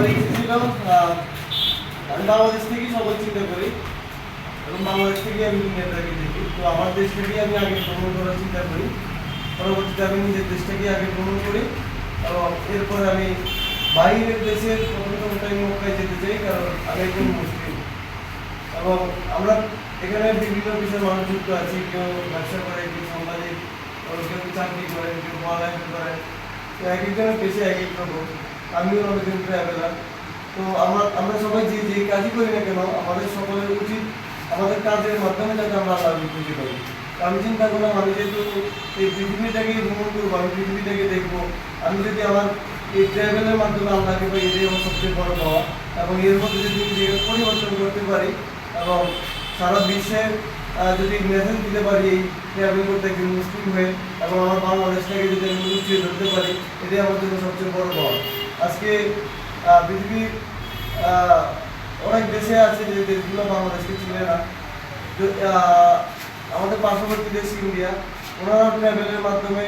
আমি বাংলাদেশ থেকেই সকল চিন্তা করি। এবং বাংলাদেশ থেকে আমি দুনিয়াটাকে দেখি। তো আমার দেশ আমি আগে ভ্রমণ করার চিন্তা করি। পরবর্তীতে আমি নিজের দেশটাকে আগে ভ্রমণ করি। এবং এরপরে আমি বাইরের দেশের প্রথমত আমি মক্কায় যেতে চাই, কারণ আমি একজন মুসলিম। এবং আমরা এখানে বিভিন্ন বিষয়ে মানুষ আছি। কেউ ব্যবসা করে, কেউ সাংবাদিক কেউ চাকরি করে, কেউ পড়ালেখা করে। তো এক একজনের পেশে এক এক রকম। আমিও একজন ট্রাভেলার তো আমরা আমরা সবাই যে যে কাজই করি না কেন আমাদের সকলের উচিত আমাদের কাজের মাধ্যমে যাতে আমরা আল্লাহ করি তো আমি চিন্তা করলাম আমি যেহেতু এই পৃথিবীটাকে ভ্রমণ করব আমি পৃথিবীটাকে দেখব আমি যদি আমার এই ট্রাভেলের মাধ্যমে আল্লাহকে পাই এটাই আমার সবচেয়ে বড় পাওয়া। এবং এর মধ্যে যদি নিজেকে পরিবর্তন করতে পারি এবং সারা বিশ্বে আহ, যদি মেসেজ দিতে পারি এই ট্রাভেল করতে একজন মুসলিম হয়ে এবং আমার বাংলাদেশটাকে যদি আমি ধরতে পারি এটাই আমার জন্য সবচেয়ে বড় পাওয়া। আজকে পৃথিবীর অনেক দেশে আছে যে দেশগুলো বাংলাদেশকে চিনে না। আমাদের পার্শ্ববর্তী দেশ ইন্ডিয়া, ওনারা ট্রাভেলের মাধ্যমে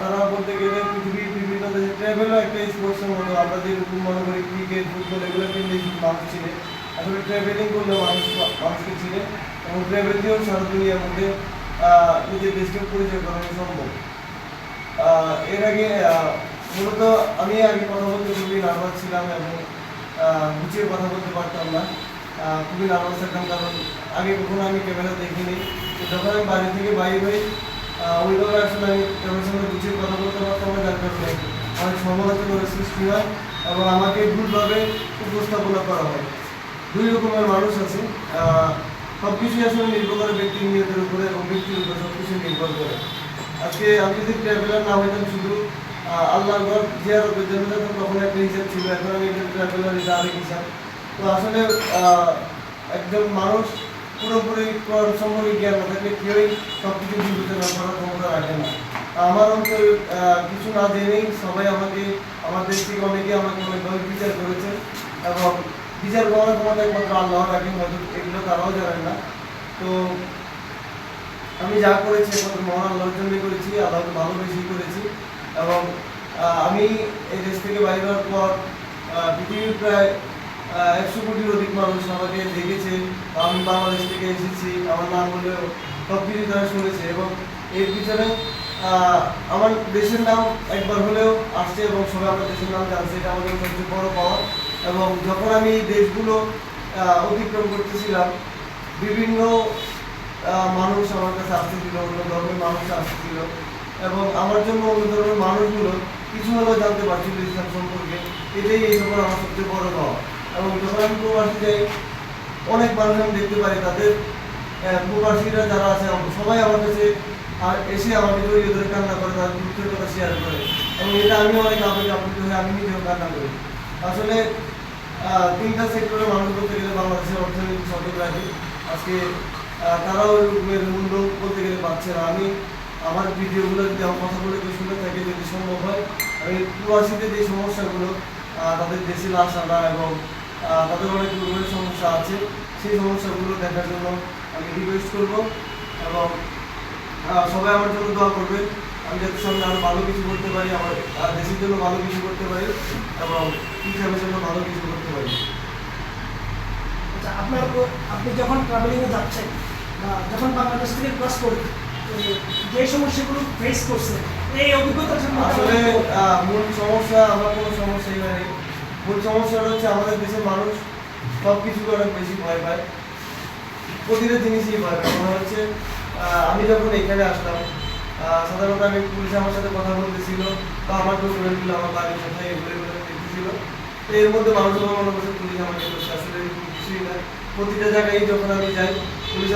তারা বলতে গেলে পৃথিবীর বিভিন্ন দেশে ট্রাভেলও একটা স্পোর্টসের মতো। আমরা যেরকম মনে করি ক্রিকেট ফুটবল এগুলো কিনলে মানুষ চিনে। আসলে ট্রাভেলিং করলে মানুষ, মানুষকে চিনে এবং ট্রাভেল দিয়েও সারা দুনিয়ার মধ্যে নিজের দেশকে পরিচয় করানো সম্ভব। এর আগে মূলত আমি আগে কথা বলতে খুবই নার্ভাস ছিলাম এবং গুছিয়ে কথা বলতে পারতাম না। খুবই নার্ভাস থাকতাম কারণ আগে কখনো আমি ক্যামেরা দেখিনি। যখন আমি বাড়ি থেকে বাইরে হই ওইভাবে আসলে আমি ক্যামেরার সঙ্গে গুছিয়ে কথা বলতে পারতাম না, যার কারণে অনেক সমালোচনার সৃষ্টি হয় এবং আমাকে ভুলভাবে উপস্থাপনা করা হয়। দুই রকমের মানুষ আছে। সব কিছুই আসলে নির্ভর করে ব্যক্তি নিয়তের উপরে এবং ব্যক্তির উপরে সব কিছু নির্ভর করে। আজকে আমি যদি ট্রাভেলার না হইতাম শুধু আল্লাহর ঘর জিয়ারতের জন্য যখন তখন একটা হিসাব ছিল, এখন আমি একজন ট্রাভেলার এটা আরেক হিসাব। তো আসলে একজন মানুষ পুরোপুরি কোরআন সম্পর্কে জ্ঞান না থাকলে কেউই সব কিছু বিবেচনা করার ক্ষমতা রাখে না। আমার অন্তরে কিছু না জেনেই সবাই আমাকে, আমার দেশ থেকে অনেকে আমাকে অনেকভাবে বিচার করেছে এবং বিচার করার ক্ষমতা একমাত্র আল্লাহ রাখেন হয়তো এগুলো তারাও জানেন না। তো আমি যা করেছি একমাত্র মহান আল্লাহর জন্য করেছি, আল্লাহকে ভালোবেসেই করেছি। এবং আমি এই দেশ থেকে বাইরে হওয়ার পর পৃথিবীর প্রায় একশো কোটির অধিক মানুষ আমাকে দেখেছে আমি বাংলাদেশ থেকে এসেছি। আমার নাম হলেও সব কিছু তারা শুনেছে এবং এর পিছনে আমার দেশের নাম একবার হলেও আসছে এবং সবাই আমার দেশের নাম জানছে। এটা আমাদের সবচেয়ে বড় পাওয়া এবং যখন আমি এই দেশগুলো অতিক্রম করতেছিলাম, বিভিন্ন মানুষ আমার কাছে আসতে আসতেছিল, অন্য ধর্মের মানুষ আসতেছিল। এবং আমার জন্য অন্য ধর্মের মানুষগুলো কিছু হলেও জানতে পারছিল ইসলাম সম্পর্কে। এটাই এই সকল আমার সবচেয়ে বড় পাওয়া এবং যখন আমি প্রবাসী যাই অনেক মানুষ আমি দেখতে পারি, তাদের প্রবাসীরা যারা আছে সবাই আমার কাছে আর এসে আমাকে জড়িয়ে ধরে কান্না করে, তার দুঃখের কথা শেয়ার করে। এবং এটা আমি অনেক আবেগে আপ্লুত হয়ে আমি নিজেও কান্না করি। আসলে তিনটা সেক্টরের মানুষ বলতে গেলে বাংলাদেশের অর্থনীতি সঠিক রাখে। আজকে তারাও মূল্য বলতে গেলে পাচ্ছে না। আমি আমার ভিডিওগুলো যদি আমার কথাগুলো কেউ শুনে থাকে, যদি সম্ভব হয়, আমি প্রবাসীদের যে সমস্যাগুলো তাদের দেশে লাশ আনা এবং তাদের অনেক রকমের সমস্যা আছে, সেই সমস্যাগুলো দেখার জন্য আমি রিকোয়েস্ট করব এবং সবাই আমার জন্য দোয়া করবে আমি যাতে সামনে আরও ভালো কিছু করতে পারি, আমার দেশের জন্য ভালো কিছু করতে পারি এবং ইসলামের জন্য ভালো কিছু করতে পারি। আচ্ছা আপনার আপনি যখন ট্রাভেলিংয়ে যাচ্ছেন, বা যখন বাংলাদেশ থেকে ক্রস করবেন যে সমস্যাগুলো ফেস করছেন এই অভিজ্ঞতার জন্য আসলে মূল সমস্যা আমার কোনো সমস্যাই নেই মূল সমস্যাটা হচ্ছে আমাদের দেশের মানুষ সব কিছু অনেক বেশি ভয় পায়। প্রতিটা জিনিসই ভয় পায়। মনে হচ্ছে আমি যখন এখানে আসলাম সাধারণত আমি পুলিশ আমার সাথে কথা বলতেছিল বা আমার ডকুমেন্টগুলো আমার বাড়ির সাথে এগুলো এগুলো দেখতেছিল তো এর মধ্যে মানুষ আমার মনে করছে পুলিশ আমাকে করছে আসলে কিছুই না। প্রতিটা জায়গায় যখন আমি যাই পুলিশ